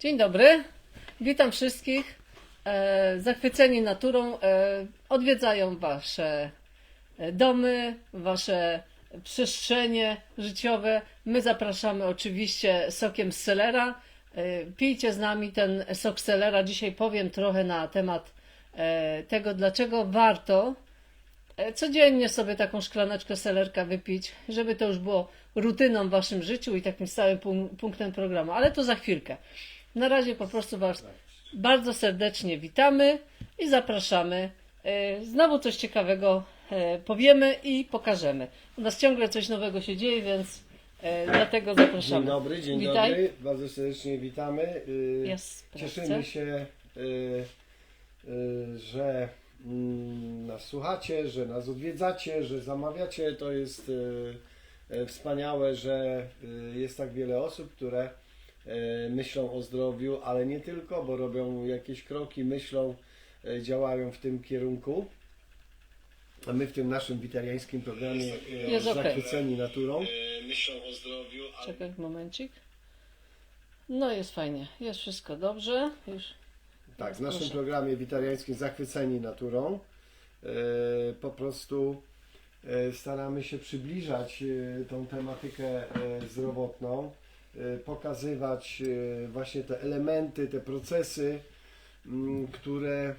Dzień dobry, witam wszystkich. E, zachwyceni naturą e, odwiedzają Wasze e, domy, Wasze przestrzenie życiowe. My zapraszamy oczywiście sokiem z selera. E, pijcie z nami ten sok selera. Dzisiaj powiem trochę na temat e, tego, dlaczego warto e, codziennie sobie taką szklaneczkę selerka wypić, żeby to już było rutyną w Waszym życiu i takim stałym pun- punktem programu. Ale to za chwilkę. Na razie po prostu Was bardzo serdecznie witamy i zapraszamy. E, Znowu coś ciekawego e, powiemy i pokażemy. U nas ciągle coś nowego się dzieje, więc e, dlatego zapraszamy. Dzień dobry, dzień Witaj. dobry. Bardzo serdecznie witamy. Y, Cieszymy się, y, y, że mm, nas słuchacie, że nas odwiedzacie, że zamawiacie. To jest wspaniałe, że jest tak wiele osób, które myślą o zdrowiu, ale nie tylko, bo robią jakieś kroki, myślą, y, działają w tym kierunku. A my w tym naszym witariańskim programie Jest okej. zachwyceni naturą. Myślą o zdrowiu, ale Czekaj momencik. No jest fajnie, jest wszystko dobrze. Już Tak, w naszym Proszę. programie witariańskim Zachwyceni Naturą e, po prostu e, staramy się przybliżać e, tą tematykę e, zdrowotną, e, pokazywać e, właśnie te elementy, te procesy, m, które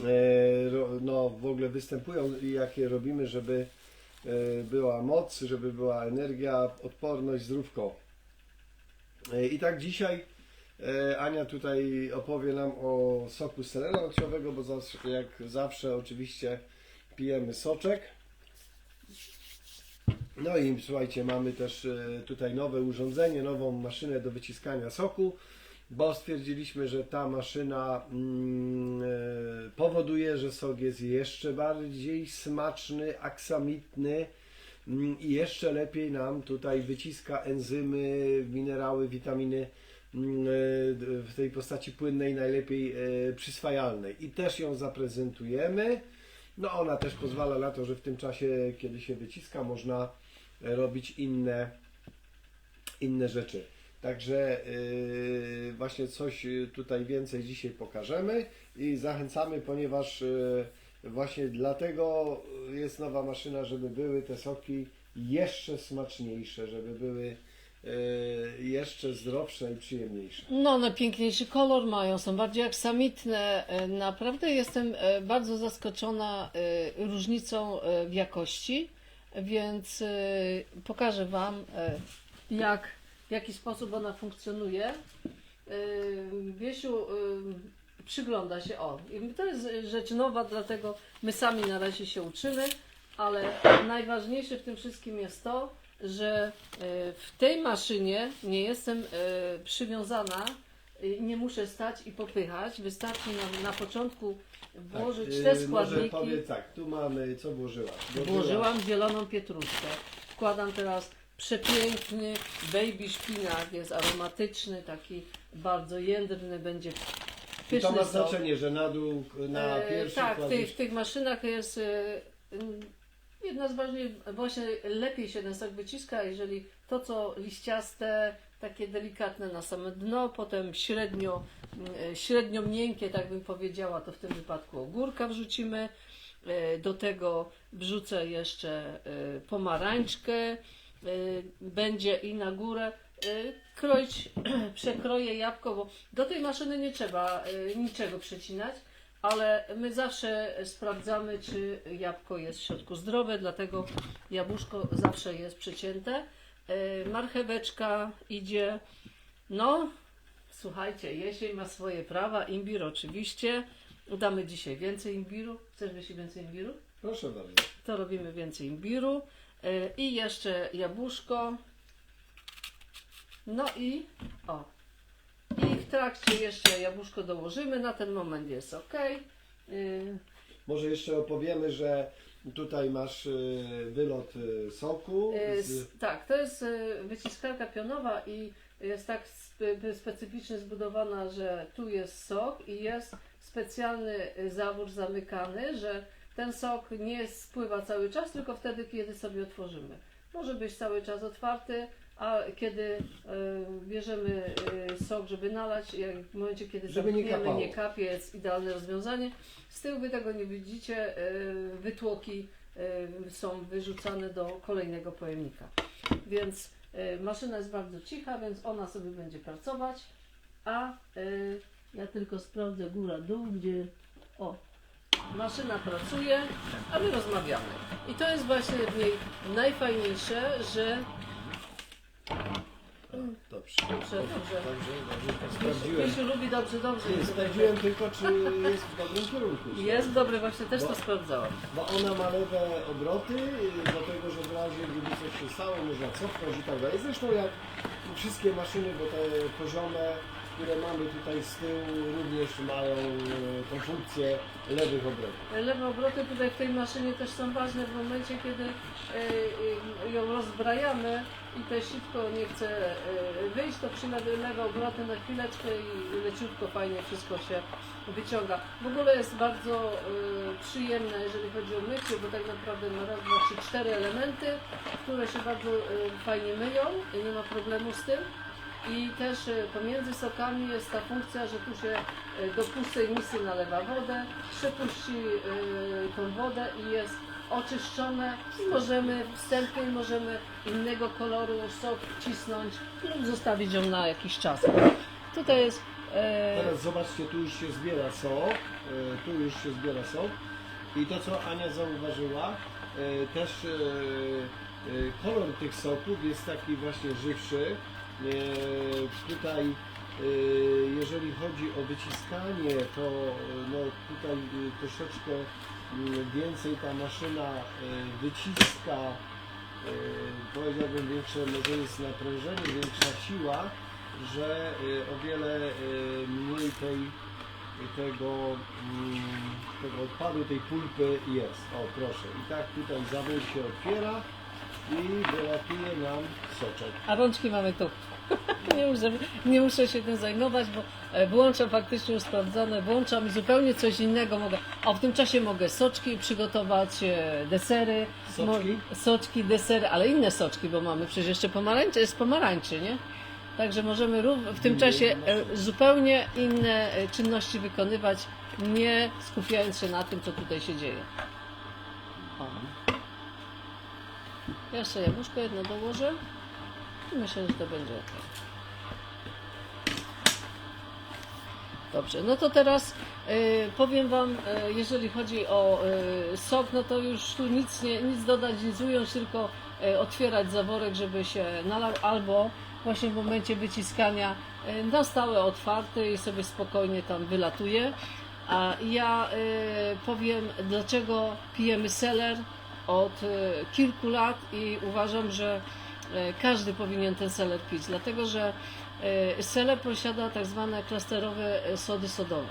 e, no, w ogóle występują i jakie robimy, żeby e, była moc, żeby była energia, odporność, zdrówko. E, I tak dzisiaj E, Ania tutaj opowie nam o soku selera owocowego, bo jak zawsze oczywiście pijemy soczek. No i słuchajcie, mamy też e, tutaj nowe urządzenie, nową maszynę do wyciskania soku, bo stwierdziliśmy, że ta maszyna mm, e, powoduje, że sok jest jeszcze bardziej smaczny, aksamitny mm, i jeszcze lepiej nam tutaj wyciska enzymy, minerały, witaminy mm, e, w tej postaci płynnej, najlepiej przyswajalnej. I też ją zaprezentujemy. No ona też pozwala na to, że w tym czasie, kiedy się wyciska, można robić inne, inne rzeczy. Także e, właśnie coś e, tutaj więcej dzisiaj pokażemy i zachęcamy, ponieważ e, właśnie dlatego jest nowa maszyna, żeby były te soki jeszcze smaczniejsze, żeby były e, jeszcze zdrowsze i przyjemniejsze. No, one piękniejszy kolor mają, są bardziej aksamitne. E, Naprawdę jestem e, bardzo zaskoczona e, różnicą e, w jakości, więc e, pokażę Wam, e, jak, w jaki sposób ona funkcjonuje. E, Wiesiu przygląda się, o, to jest rzecz nowa, dlatego my sami na razie się uczymy, ale najważniejsze w tym wszystkim jest to, że w tej maszynie nie jestem przywiązana, nie muszę stać i popychać. Wystarczy na, na początku włożyć Tak, te y, Może składniki. powiedz tak, tu mamy, co włożyłaś? Włożyłam zieloną pietruszkę. Wkładam teraz przepiękny baby szpinak, jest aromatyczny, taki bardzo jędrny, będzie I to ma sok. znaczenie, że na dół, na E, pierwszy tak, w tych, w tych maszynach jest e, mm, jedna z ważniejszych, właśnie lepiej się ten sok wyciska, jeżeli to co liściaste, takie delikatne na same dno, potem średnio, średnio miękkie, tak bym powiedziała, to w tym wypadku ogórka wrzucimy. E, Do tego wrzucę jeszcze e, pomarańczkę, e, będzie i na górę e, kroić, przekroję jabłko, bo do tej maszyny nie trzeba e, niczego przecinać, ale my zawsze sprawdzamy, czy jabłko jest w środku zdrowe, dlatego jabłuszko zawsze jest przecięte. E, Marcheweczka idzie, no słuchajcie, jesień ma swoje prawa, imbir oczywiście. Damy dzisiaj więcej imbiru. Chcesz mieć więcej imbiru? Proszę bardzo. to robimy więcej imbiru e, i jeszcze jabłuszko. No i o. I w trakcie jeszcze jabłuszko dołożymy. Na ten moment jest ok. Może jeszcze opowiemy, że tutaj masz y, wylot y, soku. Z, Tak, to jest e, wyciskarka pionowa i jest tak spe, specyficznie zbudowana, że tu jest sok i jest specjalny zawór zamykany, że ten sok nie spływa cały czas, tylko wtedy, kiedy sobie otworzymy. Może być cały czas otwarty, a kiedy e, bierzemy e, sok, żeby nalać, w momencie, kiedy Żeby nie zamkniemy, kapało. nie kapie, jest idealne rozwiązanie. Z tyłu wy tego nie widzicie, e, wytłoki są wyrzucane do kolejnego pojemnika. Więc maszyna jest bardzo cicha, więc ona sobie będzie pracować, a e, ja tylko sprawdzę góra-dół, gdzie o, maszyna pracuje, a my rozmawiamy. I to jest właśnie w niej najfajniejsze, że Dobrze. Dobrze, dobrze. Dobrze, dobrze. Sprawdziłem. Krzysiu lubi dobrze, dobrze. Nie, sprawdziłem tylko, czy jest w dobrym kierunku. Jest dobry, właśnie też to Bo- sprawdzałam. Bo ona ma lewe obroty, dlatego że w razie gdyby coś się stało, można cofnąć i tak dalej. Zresztą jak wszystkie maszyny, bo te poziome, które mamy tutaj z tyłu również mają tą funkcję lewych obrotów. Lewe obroty tutaj w tej maszynie też są ważne w momencie, kiedy y, y, ją rozbrajamy i te sitko nie chce wyjść, to przy lewe, lewe obroty na chwileczkę i leciutko fajnie wszystko się wyciąga. W ogóle jest bardzo przyjemne, jeżeli chodzi o mycie, bo tak naprawdę ma raz, dwa, trzy, cztery elementy, które się bardzo fajnie myją nie ma problemu z tym. I też y, pomiędzy sokami jest ta funkcja, że tu się y, do pustej misy nalewa wodę, przepuści y, tą wodę i jest oczyszczone i możemy wstępnie możemy innego koloru sok wcisnąć lub zostawić ją na jakiś czas. Tutaj jest e, Teraz zobaczcie, tu już się zbiera sok, tu już się zbiera sok i to co Ania zauważyła, też kolor tych soków jest taki właśnie żywszy. Y, Tutaj y, jeżeli chodzi o wyciskanie, to no, tutaj y, troszeczkę y, więcej ta maszyna wyciska, powiedziałbym większe, może jest naprężenie, większa siła, że o wiele mniej tej, tego, mm, tego odpadu, tej pulpy jest. O proszę, i tak tutaj zawór się otwiera i wylatuje nam soczek. A rączki mamy tu. nie, muszę, nie muszę się tym zajmować, bo e, włączam faktycznie już sprawdzone, włączam i zupełnie coś innego mogę. A w tym czasie mogę soczki przygotować, e, desery. Soczki? Mo- soczki, desery, ale inne soczki, bo mamy przecież jeszcze pomarańcze, jest pomarańczy, nie? Także możemy w tym czasie e, zupełnie inne czynności wykonywać, nie skupiając się na tym, co tutaj się dzieje. O. Jeszcze jabłuszko jedno dołożę. I myślę, że to będzie ok. Dobrze, no to teraz y, powiem Wam, y, jeżeli chodzi o y, sok, no to już tu nic, nie, nic dodać, nic ująć, tylko y, otwierać zaworek, żeby się nalał, albo właśnie w momencie wyciskania y, na stałe otwarty i sobie spokojnie tam wylatuje. A ja y, powiem, dlaczego pijemy seler od y, kilku lat i uważam, że y, każdy powinien ten seler pić, dlatego że y, seler posiada tak zwane klasterowe sody sodowe,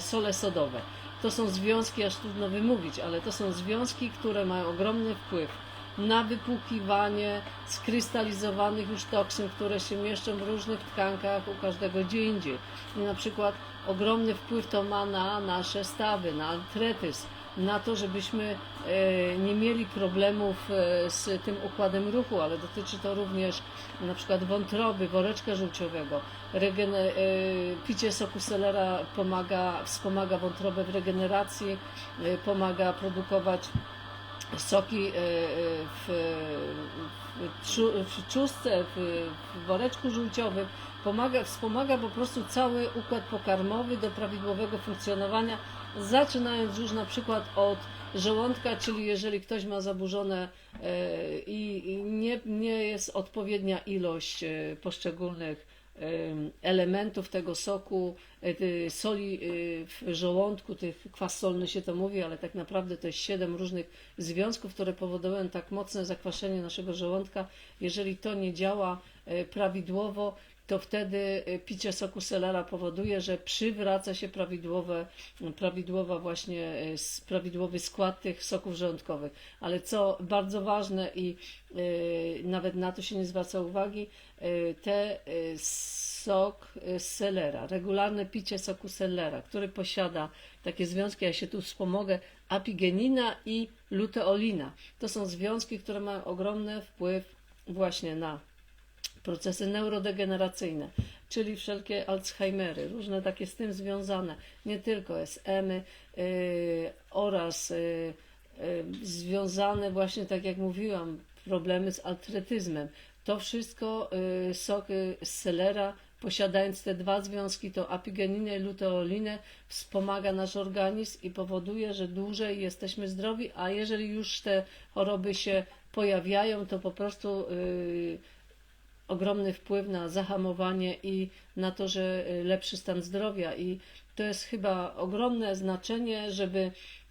sole sodowe. To są związki, aż trudno wymówić, ale to są związki, które mają ogromny wpływ na wypłukiwanie skrystalizowanych już toksyn, które się mieszczą w różnych tkankach u każdego gdzie indziej. I na przykład ogromny wpływ to ma na nasze stawy, na artretyz, na to, żebyśmy e, nie mieli problemów e, z tym układem ruchu, ale dotyczy to również na przykład wątroby, woreczka żółciowego. Regene, e, picie soku selera pomaga, wspomaga wątrobę w regeneracji, pomaga produkować soki w, w, w trzustce, w, w woreczku żółciowym. Pomaga, wspomaga po prostu cały układ pokarmowy do prawidłowego funkcjonowania, zaczynając już na przykład od żołądka, czyli jeżeli ktoś ma zaburzone e, i nie, nie jest odpowiednia ilość e, poszczególnych em, elementów tego soku, e, soli e, w żołądku, tych kwas solny się to mówi, ale tak naprawdę to jest siedem różnych związków, które powodują tak mocne zakwaszenie naszego żołądka. Jeżeli to nie działa e, prawidłowo, to wtedy e, picie soku selera powoduje, że przywraca się prawidłowe, prawidłowa właśnie, s- prawidłowy skład tych soków żołądkowych. Ale co bardzo ważne i e, nawet na to się nie zwraca uwagi, te sok selera, regularne picie soku selera, który posiada takie związki, ja się tu wspomogę, apigenina i luteolina. To są związki, które mają ogromny wpływ właśnie na procesy neurodegeneracyjne, czyli wszelkie Alzheimery, różne takie z tym związane, nie tylko SM-y y, oraz y, y, związane właśnie, tak jak mówiłam, problemy z artretyzmem. To wszystko y, sok z selera, posiadając te dwa związki, to apigeninę i luteolinę, wspomaga nasz organizm i powoduje, że dłużej jesteśmy zdrowi, a jeżeli już te choroby się pojawiają, to po prostu ogromny wpływ na zahamowanie i na to, że y, lepszy stan zdrowia. I to jest chyba ogromne znaczenie, żeby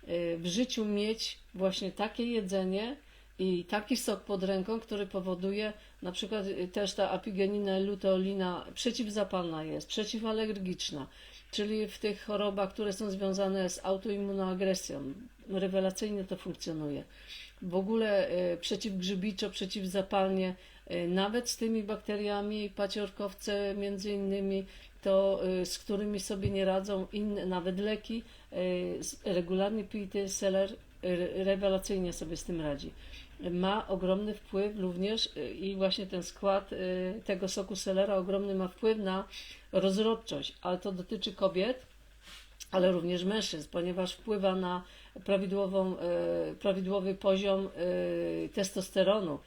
y, w życiu mieć właśnie takie jedzenie i taki sok pod ręką, który powoduje na przykład y, też ta apigenina luteolina przeciwzapalna jest, przeciwalergiczna, czyli w tych chorobach, które są związane z autoimmunoagresją. Rewelacyjnie to funkcjonuje. W ogóle przeciwgrzybiczo, przeciwzapalnie, nawet z tymi bakteriami, paciorkowce między innymi, to y, z którymi sobie nie radzą inne, nawet leki, y, regularnie pity seler y, rewelacyjnie sobie z tym radzi. Ma ogromny wpływ również y, i właśnie ten skład y, tego soku selera ogromny ma wpływ na rozrodczość, ale to dotyczy kobiet, ale również mężczyzn, ponieważ wpływa na prawidłową, prawidłowy poziom testosteronu,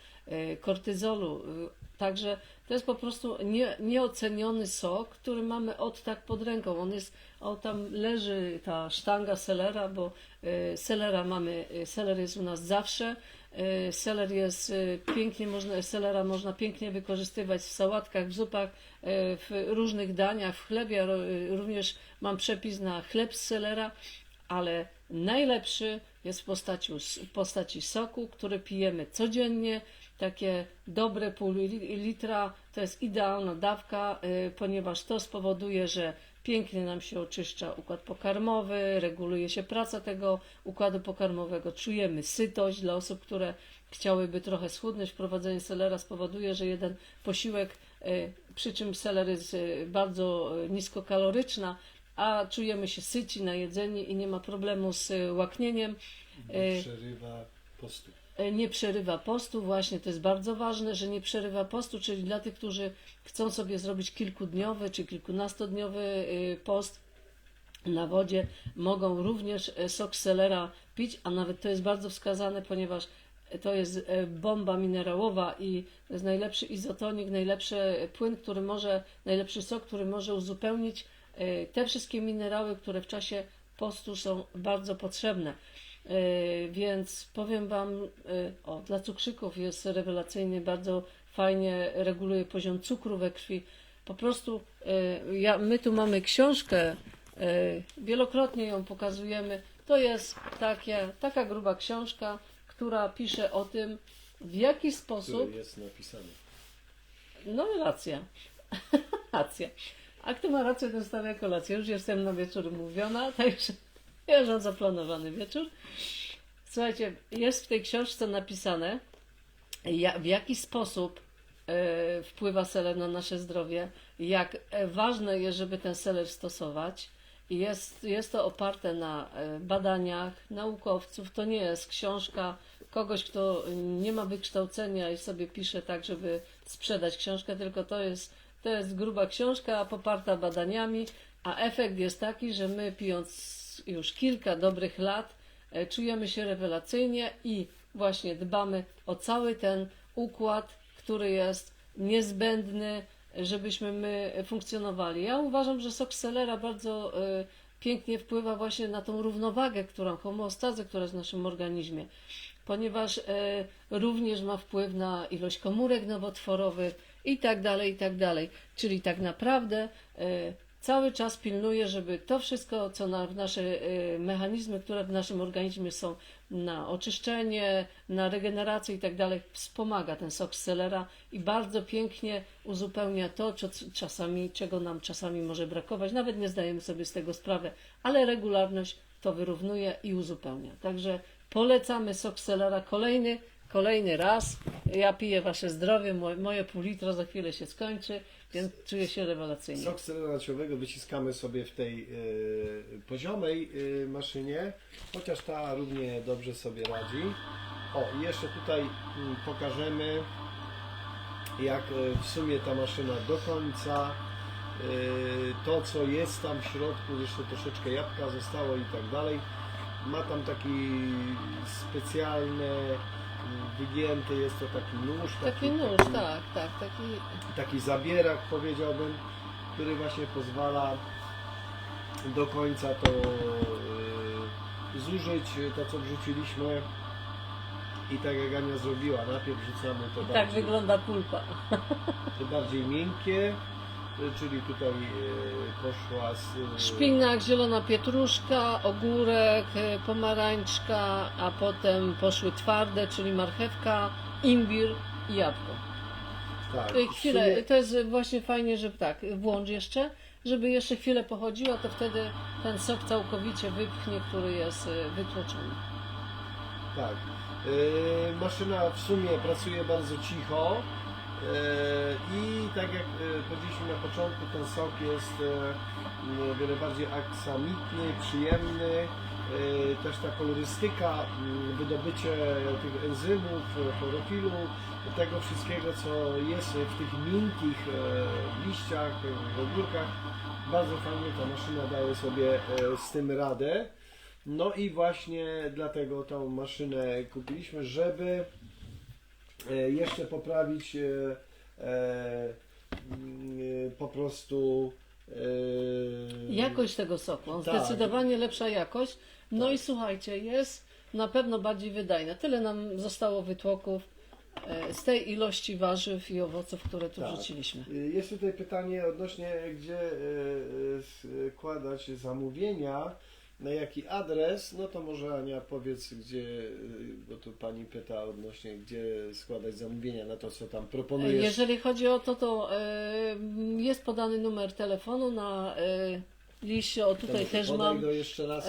kortyzolu. e, Także to jest po prostu nie, nieoceniony sok, który mamy od tak pod ręką. On jest, o tam leży ta sztanga selera, bo e, selera mamy, e, seler jest u nas zawsze. E, Seler jest e, pięknie, można, selera można pięknie wykorzystywać w sałatkach, w zupach, e, w różnych daniach, w chlebie. E, Również mam przepis na chleb z selera, ale najlepszy jest w postaci, w postaci soku, który pijemy codziennie. Takie dobre pół li- litra to jest idealna dawka, y, ponieważ to spowoduje, że pięknie nam się oczyszcza układ pokarmowy, reguluje się praca tego układu pokarmowego, czujemy sytość dla osób, które chciałyby trochę schudnąć. Wprowadzenie selera spowoduje, że jeden posiłek, y, przy czym seler jest y, bardzo niskokaloryczna, a czujemy się syci, najedzeni i nie ma problemu z łaknieniem. Przerywa postu. E, nie przerywa postu, właśnie to jest bardzo ważne, że nie przerywa postu, czyli dla tych, którzy chcą sobie zrobić kilkudniowy czy kilkunastodniowy y, post na wodzie, mogą również e, sok selera pić, a nawet to jest bardzo wskazane, ponieważ to jest e, bomba minerałowa i to jest najlepszy izotonik, najlepszy płyn, który może, najlepszy sok, który może uzupełnić te wszystkie minerały, które w czasie postu są bardzo potrzebne. E, Więc powiem Wam, e, o, dla cukrzyków jest rewelacyjny, bardzo fajnie reguluje poziom cukru we krwi. Po prostu e, ja, my tu mamy książkę, wielokrotnie ją pokazujemy. To jest takie, taka gruba książka, która pisze o tym, w jaki sposób Który jest napisany. no racja. racja. A kto ma rację, ten stawia kolację. Już jestem na wieczór mówiona, także już mam zaplanowany wieczór. Słuchajcie, jest w tej książce napisane, w jaki sposób e, wpływa seler na nasze zdrowie, jak e, ważne jest, żeby ten seler stosować. Jest, jest to oparte na e, badaniach naukowców. To nie jest książka kogoś, kto nie ma wykształcenia i sobie pisze tak, żeby sprzedać książkę, tylko to jest, to jest gruba książka poparta badaniami, a efekt jest taki, że my pijąc już kilka dobrych lat e, czujemy się rewelacyjnie i właśnie dbamy o cały ten układ, który jest niezbędny, żebyśmy my funkcjonowali. Ja uważam, że sok selera bardzo e, pięknie wpływa właśnie na tą równowagę, którą, homeostazę, która jest w naszym organizmie, ponieważ e, również ma wpływ na ilość komórek nowotworowych i tak dalej, i tak dalej. Czyli tak naprawdę cały czas pilnuje, żeby to wszystko, co na, nasze e, mechanizmy, które w naszym organizmie są na oczyszczenie, na regenerację i tak dalej, wspomaga ten sok z selera i bardzo pięknie uzupełnia to, co czasami, czego nam czasami może brakować. Nawet nie zdajemy sobie z tego sprawy, ale regularność to wyrównuje i uzupełnia. Także polecamy sok z selera kolejny, kolejny raz. Ja piję wasze zdrowie, moje pół litra za chwilę się skończy, więc czuję się rewelacyjnie. Sok serenacjowego wyciskamy sobie w tej e, poziomej e, maszynie, chociaż ta równie dobrze sobie radzi. O, i jeszcze tutaj mm, pokażemy jak e, w sumie ta maszyna do końca, e, to co jest tam w środku, jeszcze troszeczkę jabłka zostało i tak dalej, ma tam taki specjalny, mm, wygięty jest to taki nóż, Taki nóż, taki, tak, tak, taki taki zabierak powiedziałbym, który właśnie pozwala do końca to e, zużyć, to co wrzuciliśmy i tak jak Ania zrobiła, najpierw wrzucamy to tak bardziej, wygląda pulpa. to bardziej miękkie, czyli tutaj e, poszła z, e, Szpinak, zielona pietruszka, ogórek, pomarańczka, a potem poszły twarde, czyli marchewka, imbir i jabłko. tak, Y, Chwilę, sumie- to jest właśnie fajnie, że tak, włącz jeszcze, żeby jeszcze chwilę pochodziła, to wtedy ten sok całkowicie wypchnie, który jest y, wytłoczony. Tak. Yy, maszyna w sumie pracuje bardzo cicho i tak jak yy, powiedzieliśmy na początku, ten sok jest yy, o wiele bardziej aksamitny, przyjemny. Też ta kolorystyka, yy, wydobycie tych enzymów, chlorofilu, tego wszystkiego, co jest w tych miękkich liściach, w ogórkach. Bardzo fajnie ta maszyna daje sobie z tym radę. No i właśnie dlatego tą maszynę kupiliśmy, żeby e, jeszcze poprawić e, e, mm, e, po prostu e, Jakość tego soku, Tak. zdecydowanie lepsza jakość. No Tak. i słuchajcie, jest na pewno bardziej wydajna. Tyle nam zostało wytłoków e, z tej ilości warzyw i owoców, które tu Tak. wrzuciliśmy. Jest tutaj pytanie odnośnie, gdzie e, e, składać zamówienia, na jaki adres. No to może Ania powiedz, gdzie, e, bo tu pani pyta odnośnie, gdzie składać zamówienia na to, co tam proponujesz. Jeżeli chodzi o to, to e, jest podany numer telefonu na e, liście. O tutaj też podaj mam go jeszcze raz.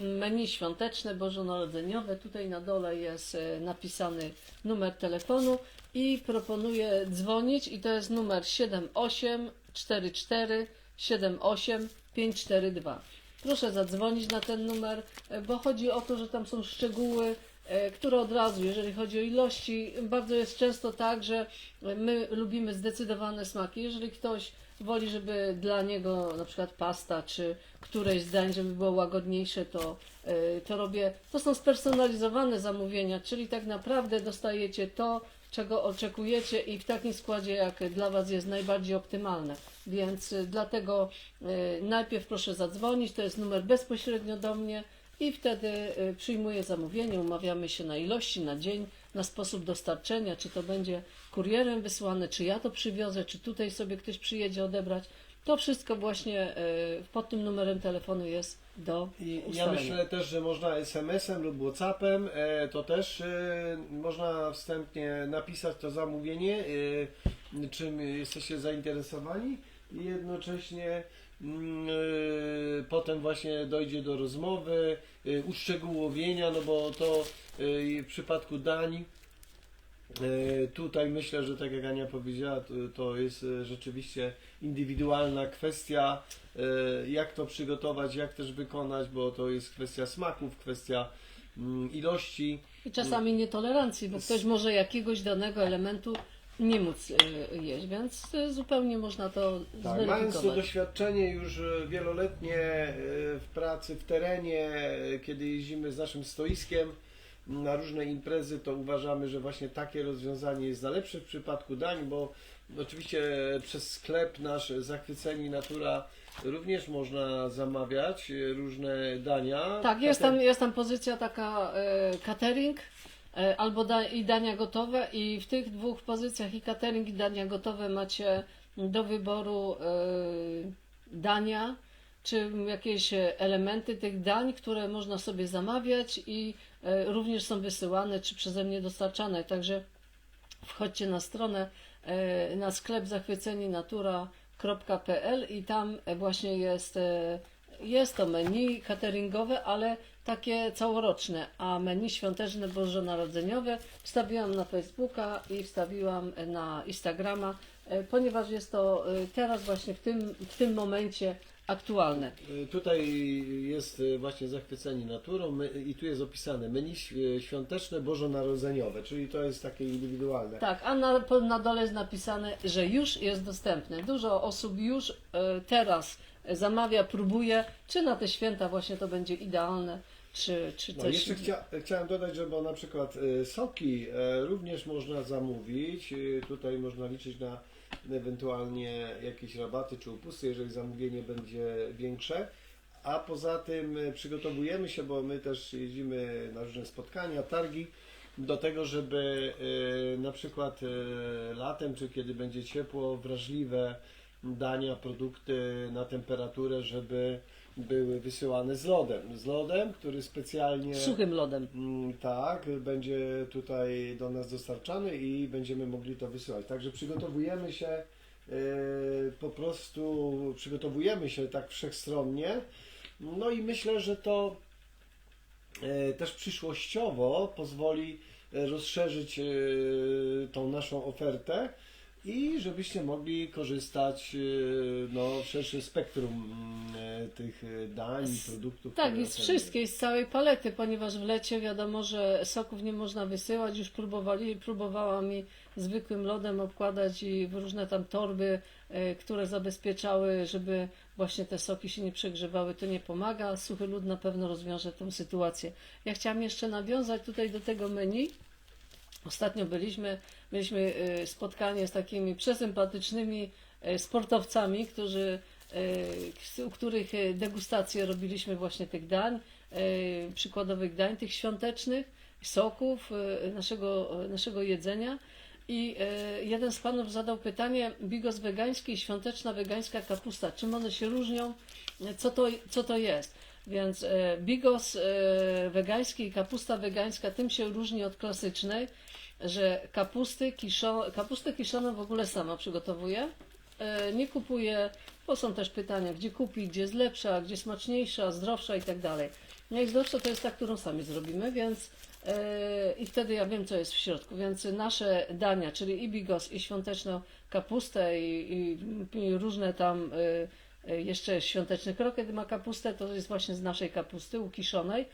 menu świąteczne, bożonarodzeniowe. Tutaj na dole jest napisany numer telefonu i proponuję dzwonić i to jest numer 7844 78 542. Proszę zadzwonić na ten numer, e, bo chodzi o to, że tam są szczegóły, e, które od razu, jeżeli chodzi o ilości, bardzo jest często tak, że my lubimy zdecydowane smaki. Jeżeli ktoś woli, żeby dla niego na przykład pasta czy któreś z dań, żeby było łagodniejsze, to, e, to robię. To są spersonalizowane zamówienia, czyli tak naprawdę dostajecie to, czego oczekujecie i w takim składzie, jak dla Was jest najbardziej optymalne. Więc y, dlatego y, najpierw proszę zadzwonić, to jest numer bezpośrednio do mnie i wtedy y, przyjmuję zamówienie, umawiamy się na ilości, na dzień, na sposób dostarczenia, czy to będzie kurierem wysłane, czy ja to przywiozę, czy tutaj sobie ktoś przyjedzie odebrać. To wszystko właśnie pod tym numerem telefonu jest do I ja ustalenia. myślę też, że można SMS-em lub WhatsAppem, e, to też można wstępnie napisać to zamówienie, czym jesteście zainteresowani i jednocześnie mm, e, potem właśnie dojdzie do rozmowy, e, uszczegółowienia, no bo to e, w przypadku dań Tutaj myślę, że tak jak Ania powiedziała, to, to jest rzeczywiście indywidualna kwestia, jak to przygotować, jak też wykonać, bo to jest kwestia smaków, kwestia mm, ilości. I czasami nietolerancji, bo ktoś może jakiegoś danego elementu nie móc y, jeść, więc y, zupełnie można to Tak, mając to zweryfikować. doświadczenie już e, wieloletnie e, w pracy w terenie, e, kiedy jeździmy z naszym stoiskiem na różne imprezy, to uważamy, że właśnie takie rozwiązanie jest najlepsze w przypadku dań, bo oczywiście przez sklep nasz Zachwyceni Natura również można zamawiać e, różne dania. Tak, jest tam, jest tam pozycja taka e, catering e, albo da, i dania gotowe i w tych dwóch pozycjach i catering i dania gotowe macie do wyboru e, dania czy jakieś elementy tych dań, które można sobie zamawiać i e, również są wysyłane czy przeze mnie dostarczane. Także wchodźcie na stronę, e, na sklep zachwyceni natura.pl i tam e, właśnie jest, e, jest to menu cateringowe, ale takie całoroczne, a menu świąteczne bożonarodzeniowe wstawiłam na Facebooka i wstawiłam na Instagrama. e, ponieważ jest to e, teraz właśnie w tym, w tym momencie aktualne. Y, Tutaj jest właśnie zachwyceni naturą i tu jest opisane menu świąteczne bożonarodzeniowe, czyli to jest takie indywidualne. Tak, a na, na dole jest napisane, że już jest dostępne. Dużo osób już e, teraz zamawia, próbuje, czy na te święta właśnie to będzie idealne, czy, czy No, coś. jeszcze chcia, chciałem dodać, że bo na przykład y, soki e, również można zamówić. Y, Tutaj można liczyć na ewentualnie jakieś rabaty czy upusty, jeżeli zamówienie będzie większe. A poza tym y, przygotowujemy się, bo my też jeździmy na różne spotkania, targi, do tego, żeby y, na przykład y, latem, czy kiedy będzie ciepło, wrażliwe dania, produkty na temperaturę, żeby były wysyłane z lodem. Z lodem, który specjalnie. Suchym lodem. Mm, Tak, będzie tutaj do nas dostarczany i będziemy mogli to wysyłać. Także przygotowujemy się, e, po prostu przygotowujemy się tak wszechstronnie. No i myślę, że to e, też przyszłościowo pozwoli e, rozszerzyć tą naszą ofertę i żebyście mogli korzystać e, no, w szerszym spektrum mm, e, tych e, dań i produktów. Tak, i z wszystkiej, z całej palety, ponieważ w lecie wiadomo, że soków nie można wysyłać. Już próbowali, próbowała mi zwykłym lodem obkładać i w różne tam torby, e, które zabezpieczały, żeby właśnie te soki się nie przegrzewały. To nie pomaga. Suchy lód na pewno rozwiąże tą sytuację. Ja chciałam jeszcze nawiązać tutaj do tego menu. Ostatnio byliśmy, mieliśmy e, spotkanie z takimi przesympatycznymi e, sportowcami, którzy, e, u których degustację robiliśmy właśnie tych dań, przykładowych dań, tych świątecznych, soków, naszego, naszego jedzenia. I jeden z panów zadał pytanie, bigos wegański i świąteczna wegańska kapusta, czym one się różnią, co to, co to jest? Więc bigos wegański i kapusta wegańska tym się różni od klasycznej, że kapusty, kiszo, kapustę kiszoną w ogóle sama przygotowuję. E, nie kupuję, bo są też pytania, gdzie kupić, gdzie jest lepsza, gdzie smaczniejsza, zdrowsza i tak dalej. Najzdrowsza to jest ta, którą sami zrobimy, więc e, i wtedy ja wiem, co jest w środku. Więc nasze dania, czyli i bigos, i świąteczną kapustę, i, i, i różne tam e, jeszcze świąteczny krokiet ma kapustę, to jest właśnie z naszej kapusty ukiszonej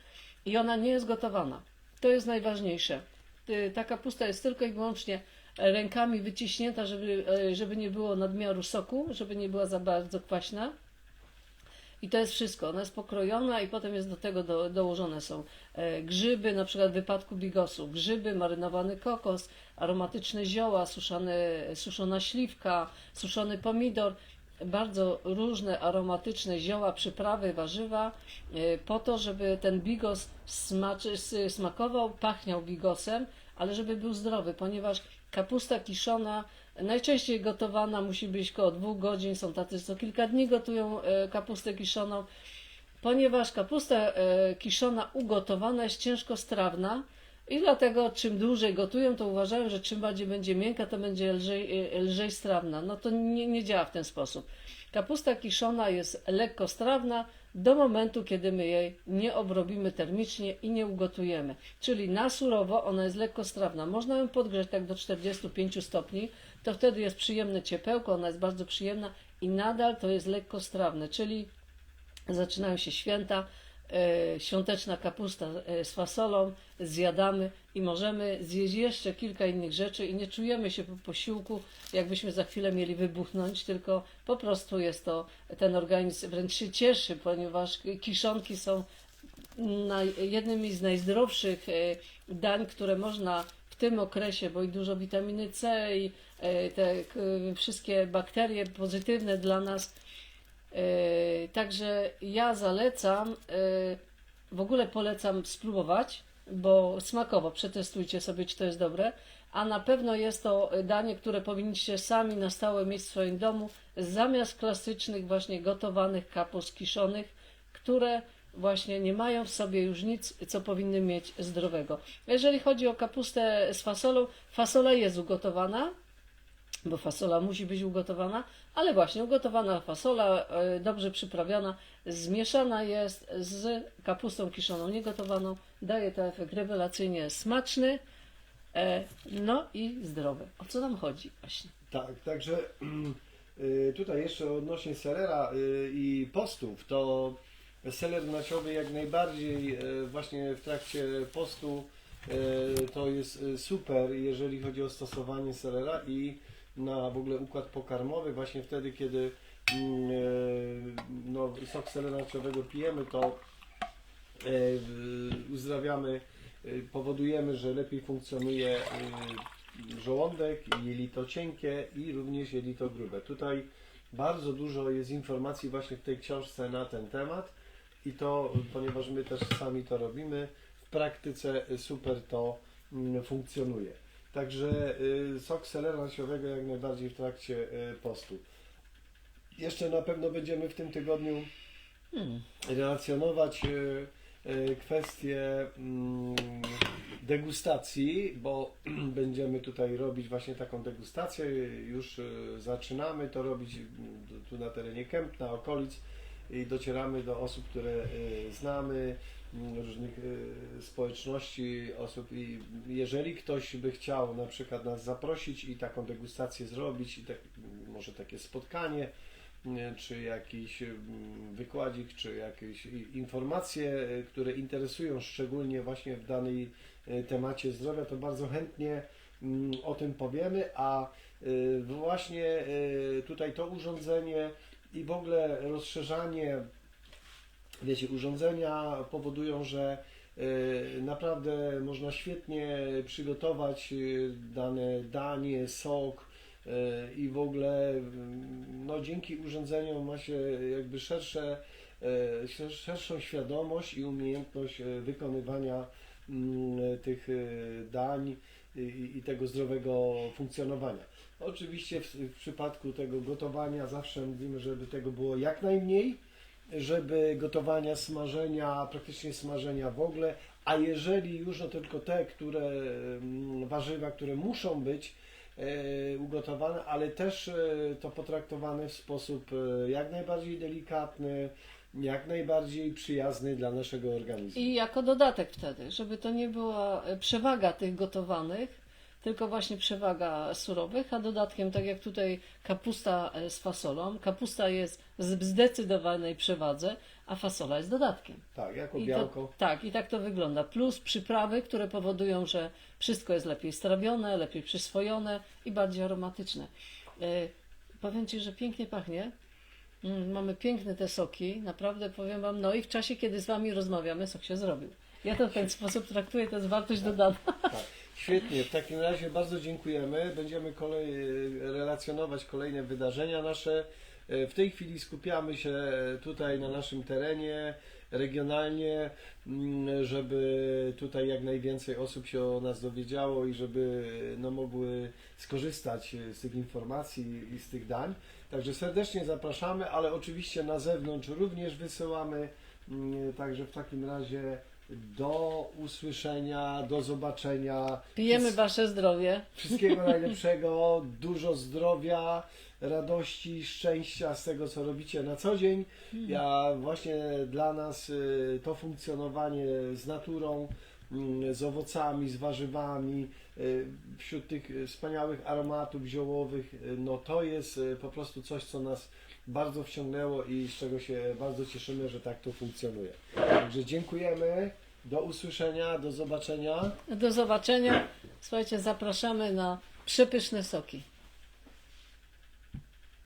i ona nie jest gotowana. To jest najważniejsze. Y, Ta kapusta jest tylko i wyłącznie rękami wyciśnięta, żeby, e, żeby nie było nadmiaru soku, żeby nie była za bardzo kwaśna. I to jest wszystko. Ona jest pokrojona i potem jest do tego do, dołożone są e, grzyby, na przykład w wypadku bigosu, grzyby, marynowany kokos, aromatyczne zioła, suszone, suszona śliwka, suszony pomidor, bardzo różne aromatyczne zioła, przyprawy, warzywa, e, po to, żeby ten bigos smaczy, smakował, pachniał bigosem, ale żeby był zdrowy, ponieważ kapusta kiszona, najczęściej gotowana musi być koło dwóch godzin, są tacy, co kilka dni gotują e, kapustę kiszoną, ponieważ kapusta e, kiszona ugotowana jest ciężko strawna i dlatego czym dłużej gotują, to uważają, że czym bardziej będzie miękka, to będzie lżej, e, lżej strawna. No to nie, nie działa w ten sposób. Kapusta kiszona jest lekko strawna do momentu, kiedy my jej nie obrobimy termicznie i nie ugotujemy. Czyli na surowo ona jest lekko strawna. Można ją podgrzać tak do 45 stopni, to wtedy jest przyjemne ciepełko, ona jest bardzo przyjemna i nadal to jest lekko strawne, czyli zaczynają się święta, świąteczna kapusta e, z fasolą, zjadamy i możemy zjeść jeszcze kilka innych rzeczy i nie czujemy się po posiłku, jakbyśmy za chwilę mieli wybuchnąć, tylko po prostu jest to, ten organizm wręcz się cieszy, ponieważ kiszonki są jednymi z najzdrowszych e, dań, które można w tym okresie, bo i dużo witaminy C i e, te wszystkie bakterie pozytywne dla nas. E, Także ja zalecam, e, w ogóle polecam spróbować, bo smakowo przetestujcie sobie, czy to jest dobre. A na pewno jest to danie, które powinniście sami na stałe mieć w swoim domu, zamiast klasycznych, właśnie gotowanych kapust kiszonych, które właśnie nie mają w sobie już nic, co powinny mieć zdrowego. Jeżeli chodzi o kapustę z fasolą, fasola jest ugotowana, bo fasola musi być ugotowana, ale właśnie ugotowana fasola, e, dobrze przyprawiona, zmieszana jest z kapustą kiszoną niegotowaną, daje to efekt rewelacyjnie smaczny, e, no i zdrowy. O co nam chodzi właśnie? Tak, także y, tutaj jeszcze odnośnie selera y, i postów, to seler naciowy jak najbardziej y, właśnie w trakcie postu to jest super, jeżeli chodzi o stosowanie selera i na w ogóle układ pokarmowy, właśnie wtedy, kiedy mm, y, no, sok selera naciowego pijemy, to y, uzdrawiamy, y, powodujemy, że lepiej funkcjonuje żołądek, jelito cienkie i również jelito grube. Tutaj bardzo dużo jest informacji właśnie w tej książce na ten temat i to, ponieważ my też sami to robimy, w praktyce super to mm, funkcjonuje. Także y, sok selera nasiowego jak najbardziej w trakcie y, postu. Jeszcze na pewno będziemy w tym tygodniu Hmm. relacjonować e, kwestię mm, degustacji, bo będziemy tutaj robić właśnie taką degustację. Już zaczynamy to robić tu na terenie Kępna, okolic i docieramy do osób, które znamy, różnych e, społeczności, osób i jeżeli ktoś by chciał na przykład nas zaprosić i taką degustację zrobić i tak, może takie spotkanie, nie, czy jakiś wykładzik, czy jakieś informacje, e, które interesują szczególnie właśnie w danej e, temacie zdrowia, to bardzo chętnie o tym powiemy, a e, właśnie e, tutaj to urządzenie i w ogóle rozszerzanie, wiecie, urządzenia powodują, że e, naprawdę można świetnie przygotować e, dane danie, sok, E, i w ogóle mm, no, dzięki urządzeniom ma się jakby szersze, szer- szerszą świadomość i umiejętność wykonywania mm, tych dań i tego zdrowego funkcjonowania. Oczywiście w, w przypadku tego gotowania zawsze mówimy, żeby tego było jak najmniej, żeby gotowania, smażenia, praktycznie smażenia w ogóle, a jeżeli już, no tylko te, które mm, warzywa, które muszą być e, ugotowane, ale też e, to potraktowane w sposób e, jak najbardziej delikatny, jak najbardziej przyjazny dla naszego organizmu. I jako dodatek wtedy, żeby to nie była przewaga tych gotowanych, tylko właśnie przewaga surowych, a dodatkiem, tak jak tutaj kapusta e, z fasolą, kapusta jest w zdecydowanej przewadze, a fasola jest dodatkiem. Tak, jako I białko. To, tak, i tak to wygląda. Plus przyprawy, które powodują, że wszystko jest lepiej strawione, lepiej przyswojone i bardziej aromatyczne. E, powiem Ci, że pięknie pachnie. Mm, mamy piękne te soki, naprawdę powiem Wam. No i w czasie, kiedy z Wami rozmawiamy, sok się zrobił. Ja to w ten sposób traktuję, to jest wartość dodana. Tak, świetnie. W takim razie bardzo dziękujemy. Będziemy kolej, relacjonować kolejne wydarzenia nasze. E, W tej chwili skupiamy się tutaj na naszym terenie, regionalnie, mm, żeby tutaj jak najwięcej osób się o nas dowiedziało i żeby no, mogły skorzystać z tych informacji i z tych dań. Także serdecznie zapraszamy, ale oczywiście na zewnątrz również wysyłamy. Mm, Także w takim razie do usłyszenia, do zobaczenia. Pijemy Wasze zdrowie. Wszystkiego najlepszego, dużo zdrowia, radości, szczęścia z tego, co robicie na co dzień. Ja właśnie dla nas y, to funkcjonowanie z naturą, mm, z owocami, z warzywami, y, wśród tych wspaniałych aromatów ziołowych, y, no to jest po prostu coś, co nas bardzo wciągnęło i z czego się bardzo cieszymy, że tak to funkcjonuje. Także dziękujemy, do usłyszenia, do zobaczenia. Do zobaczenia. Słuchajcie, zapraszamy na przepyszne soki.